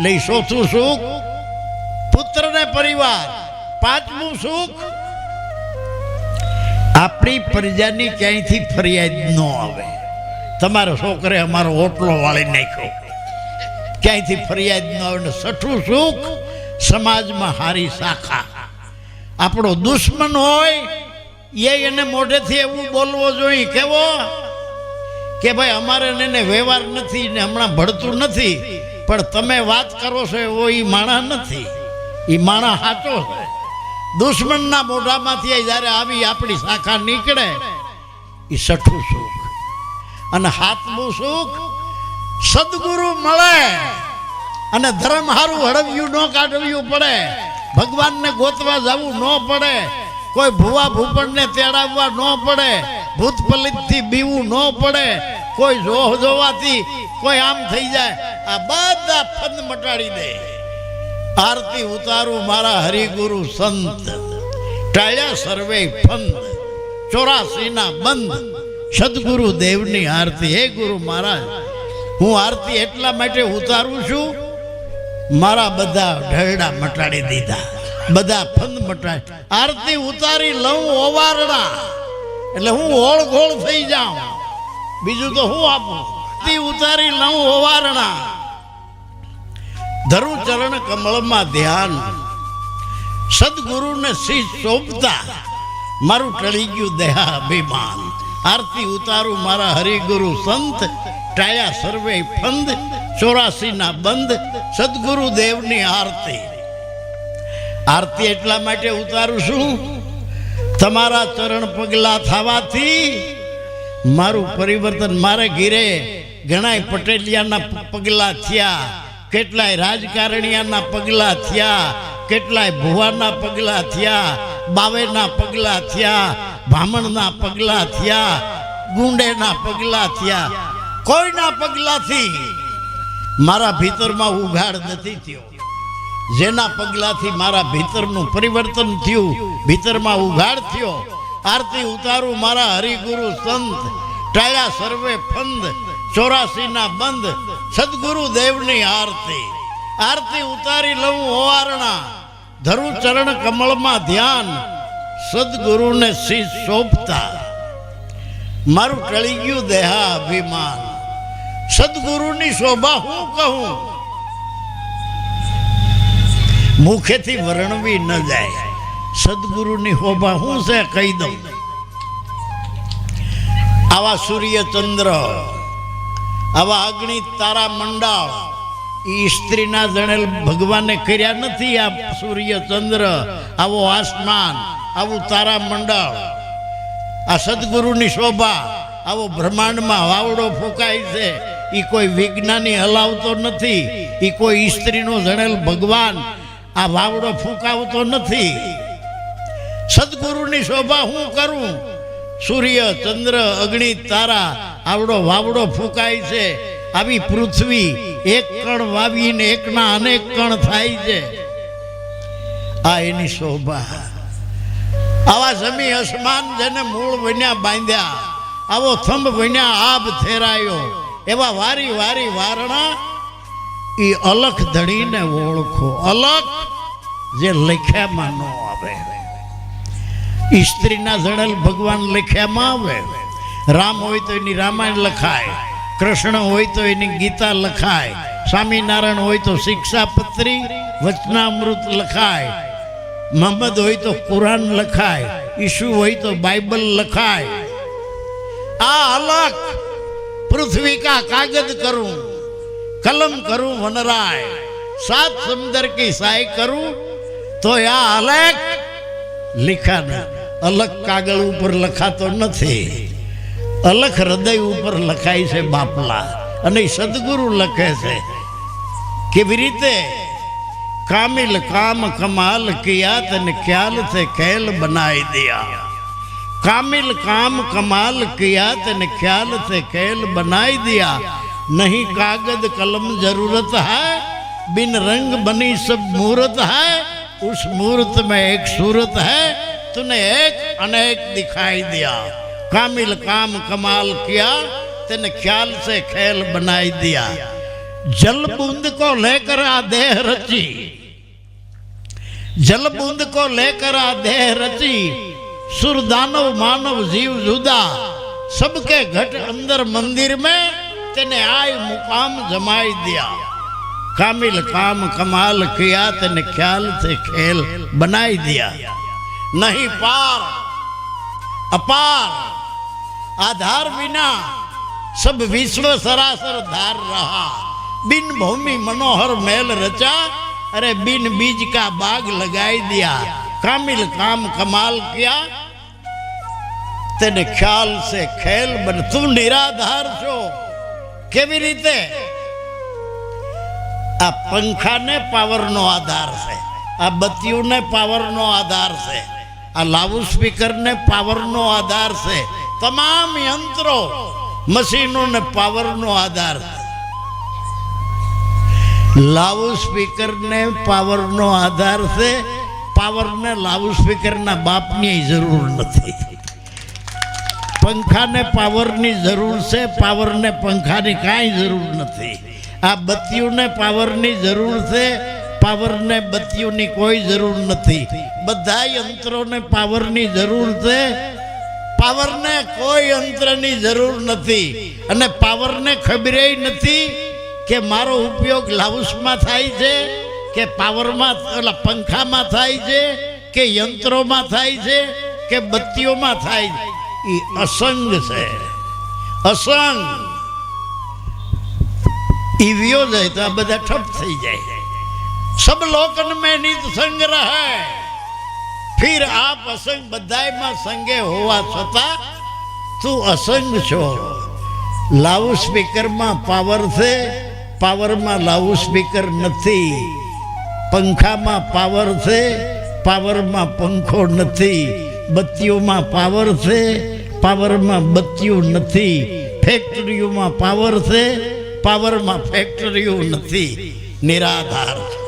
એટલે ઈ ચોથું સુખ પુત્ર ને પરિવાર, પાંચમું સુખ. આપણી પ્રજાની ક્યાંયથી ફરિયાદ ન આવે. તમારો છોકરે અમારો ઓટલો વાળી નાખ્યો. ક્યાંયથી ફરિયાદ ન આવે ને છઠ્ઠું સુખ, સમાજમાં હારી શાખા. આપણો દુશ્મન હોય, એ એને મોઢેથી એવું બોલવો જોઈએ, કેવો? કે ભાઈ અમારે એને વ્યવહાર નથી ને હમણાં ભળતું નથી. પણ તમે વાત કરો છો એવો એ માણા નથી. એ માણા સાચો છે. દુશ્મનના મોઢામાંથી જ્યારે આવી આપણી શાખા નીકળે એ સઠું સુખ. અને હાથનું સુખ સદગુરુ મળે. અને ધર્મ હારું હળવ્યું ન કાઢવ્યું પડે. ભગવાનને ગોતવા જવું ન પડે. કોઈ ભુવા ભૂપણને તેડાવવા ન પડે. ભૂત પલિતથી બીવું ન પડે. કોઈ જોહ જોવાથી કોઈ આમ થઈ જાય. આ બધા ફંદ મટાડી દે. આરતી ઉતારું મારા હરિગુરુ સંત. ટાળ્યા સર્વે ફંદ. ચોરાસીના બંધ. સદગુરુ દેવની આરતી. હે ગુરુ મહારાજ, હું આરતી એટલા માટે ઉતારું છું, મારા બધા ઢળડા મટાડી દીધા. બધા ફંદ મટાડી, આરતી ઉતારી લઉં ઓવારડા. એટલે હું ઓળઘોળ થઈ જાઉં. બીજું તો હું આપું? આરતી ઉતારી લઉં ઓવારણા ધરુ ચરણ કમળમાં ધ્યાન. સદગુરુને શીશ સોંપતા મારું ટળી ગયું દેહા અભિમાન આરતી ઉતારું મારા હરિગુરુ સંત. ટાયા સર્વે ફંદ ચોરાસી ના બંધ સદગુરુ દેવની આરતી. આરતી એટલા માટે ઉતારું છું, તમારા ચરણ પગલા થવાથી મારું પરિવર્તન મારે ઘીરે ઘણા પટેલિયાના પગલા થયા. કેટલાય રાજકારણીયાના પગલા થયા, કેટલાય ભુવાના પગલા થયા, બાવેના પગલા થયા, બ્રાહ્મણના પગલા થયા, ગુંડેના પગલા થયા. કોઈના પગલાથી મારા ભીતરમાં ઉઘાડ નથી થયો. જેના પગલાથી મારા ભીતરનું પરિવર્તન થયું, ભીતરમાં ઉઘાડ થયો. આરતી ઉતારું મારા હરિગુરુ સંત, ટાળ્યા સર્વે ફંદ. ચોરાસીના બંધ સદગુરુ દેવની આરતી. આરતી ઉતારી લઉં ઓવારણા ધરું ચરણ કમળમાં ધ્યાન સદગુરુને શીશ સોંપતા મારું ટળી ગયું દેહા અભિમાન સદગુરુની શોભા હું કહું? મુખેથી વર્ણવી ન જાય. સદગુરુની શોભા હું છે કહી દઉં. આવા સૂર્ય ચંદ્ર આવા અગ્નિ તારા મંડાળ. ઈ સ્ત્રીના જણેલ ભગવાને કર્યા નથી આ સૂર્ય ચંદ્ર આવો આસમાન, આવું તારા મંડળ. આ સદગુરુની શોભા, આવો બ્રહ્માંડમાં વાવડો ફૂંકાય છે. એ કોઈ વિજ્ઞાની હલાવતો નથી. એ કોઈ સ્ત્રીનો જણેલ ભગવાન આ વાવડો ફૂંકાવતો નથી. સદગુરુની શોભા હું કરું? સૂર્ય ચંદ્ર અગ્નિ તારા આવડો વાવડો ફૂંકાય છે. આવી પૃથ્વી એક કણ વાવીને એકના અનેક કણ થાય છે. આ એની શોભા. આવા જમી અસમાન જેને મૂળ બન્યા બાંધ્યા, આવો થંભ બન્યા આબ થેરાયો એવા વારી વારી વારણા એ અલખ ધણીને ઓળખો. અલખ જે લખ્યામાં ન આવે. સ્ત્રીના જણેલ ભગવાન લખ્યામાં આવે. રામ હોય તો એની રામાયણ લખાય, કૃષ્ણ હોય તો એની ગીતા લખાય, સ્વામિનારાયણ હોય તો શિક્ષાપત્રી, વચનામૃત લખાય મોહમ્મદ હોય તો કુરાન લખાય, ઈસુ હોય તો બાઇબલ લખાય. આ અલગ પૃથ્વી કા કાગજ કરું, કલમ કરું, વનરાય, સાત સમંદર કી સાય કરું તો આ અલગ લિખા અલગ કાગળ ઉપર લખાતો નથી. અલગ હૃદય ઉપર લખાય છે બાપલા અને ઈ સદગુરુ લખે છે કેવી રીતે કામિલ કામ કમાલ કિયા તને ખ્યાલ સે ખેલ બનાઈ દિયા कामिल काम कमाल किया तने ख्याल से खेल बनाई दिया नहीं कागज कलम जरूरत है बिन रंग बनी सब मूर्त है उस मूर्त में एक सूरत है तूने एक अनेक दिखाई दिया કામિલ કામ કમાલ કિયા, તેને ખ્યાલ સે ખેલ બનાવી દિયા. જલ બુંદ કો લેકર આ દેહ રચી. જલ બુંદ કો લેકર આ દેહ રચી. સુરદાનવ માનવ જીવ જુદા. સબકે ઘટ અંદર મંદિર મેં તેને આય મુકામ જમાઈ દિયા. કામિલ કામ કમાલ કિયા, તેને ખ્યાલ સે ખેલ બનાવી દિયા. નહીં પાર, અપાર आधार बिना सब विश्व सरासर धार रहा बिन भूमि मनोहर मेल रचा अरे बिन बीज का बाग लगाई दिया कामिल काम कमाल किया તેને ખ્યાલ છે ખેલ બન તું નિરાધાર છો કેવી રીતે આ પંખાને પાવરનો આધાર છે આ બત્તીઓને પાવરનો આધાર છે આ લાઉડ સ્પીકરને પાવરનો આધાર છે તમામ યંત્રો, મશીનો ને પાવરનો આધાર. લાઉડ સ્પીકરને પાવરનો આધાર છે. પાવરને લાઉડ સ્પીકરના બાપની જરૂર નથી. પંખાને પાવરની જરૂર છે. પાવરને પંખાની કાંઈ જરૂર નથી. આ બત્તીઓને પાવરની જરૂર છે. પાવરને બત્તીઓની કોઈ જરૂર નથી. બધા યંત્રોને પાવરની જરૂર છે. પાવરને કોઈ યંત્રની જરૂર નથી. અને પાવરને ખબરે નથી કે મારો ઉપયોગ લાઉસમાં થાય છે, કે પાવરમાં, ઓલા પંખામાં થાય છે, કે યંત્રોમાં થાય છે, કે બત્તીઓમાં થાય છે. એ અસંગ છે. અસંગ. વ્યો જાય તો આ બધા ઠપ થઈ જાય. સબ લોકન મેં નિત સંગ રહે. આપ અસંગ બધાયમાં સંગે હોવા છતાં તું અસંગ છો. લાઉડ સ્પીકરમાં પાવર છે, પાવરમાં લાઉડ સ્પીકર નથી. પંખામાં પાવર છે, પાવરમાં પંખો નથી. બત્તીઓમાં પાવર છે, પાવરમાં બત્તીઓ નથી. ફેક્ટરીઓમાં પાવર છે, પાવરમાં ફેક્ટરીઓ નથી. નિરાધાર